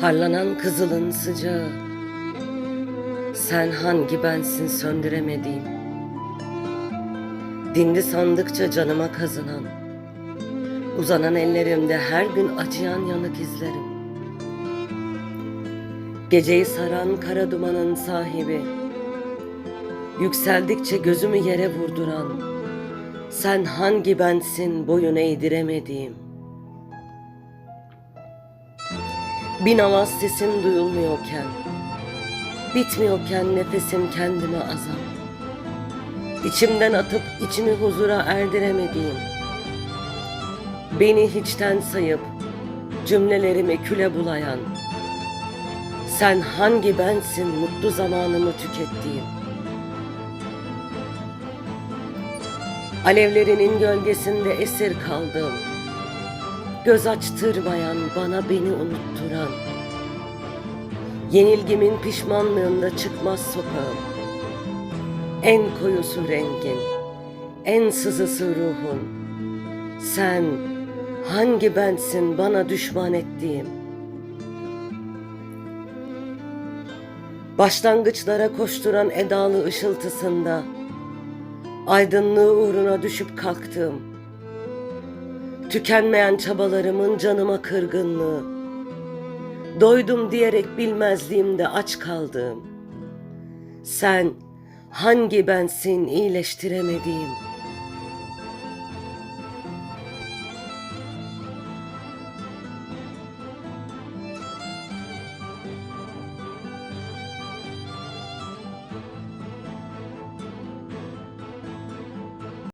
Harlanan kızılın sıcağı. Sen hangi bensin söndüremediğim Dindi sandıkça canıma kazınan. Uzanan ellerimde her gün acıyan yanık izlerim. Geceyi saran kara dumanın sahibi. Yükseldikçe gözümü yere vurduran. Sen hangi bensin boyun eğdiremediğim Bin avaz sesim duyulmuyorken Bitmiyorken nefesim kendime azap İçimden atıp içimi huzura erdiremediğim Beni hiçten sayıp cümlelerimi küle bulayan Sen hangi bensin mutlu zamanımı tükettiğim? Alevlerinin gölgesinde esir kaldım Göz açtırmayan bana beni unutturan. Yenilgimin pişmanlığında çıkmaz sokağım. En koyusu rengin En sızısı ruhun. Sen hangi bensin bana düşman ettiğim? Başlangıçlara koşturan edalı ışıltısında Aydınlığı uğruna düşüp kalktım Tükenmeyen çabalarımın canıma kırgınlığı. Doydum diyerek bilmezliğimde aç kaldım Sen hangi bensin iyileştiremediğim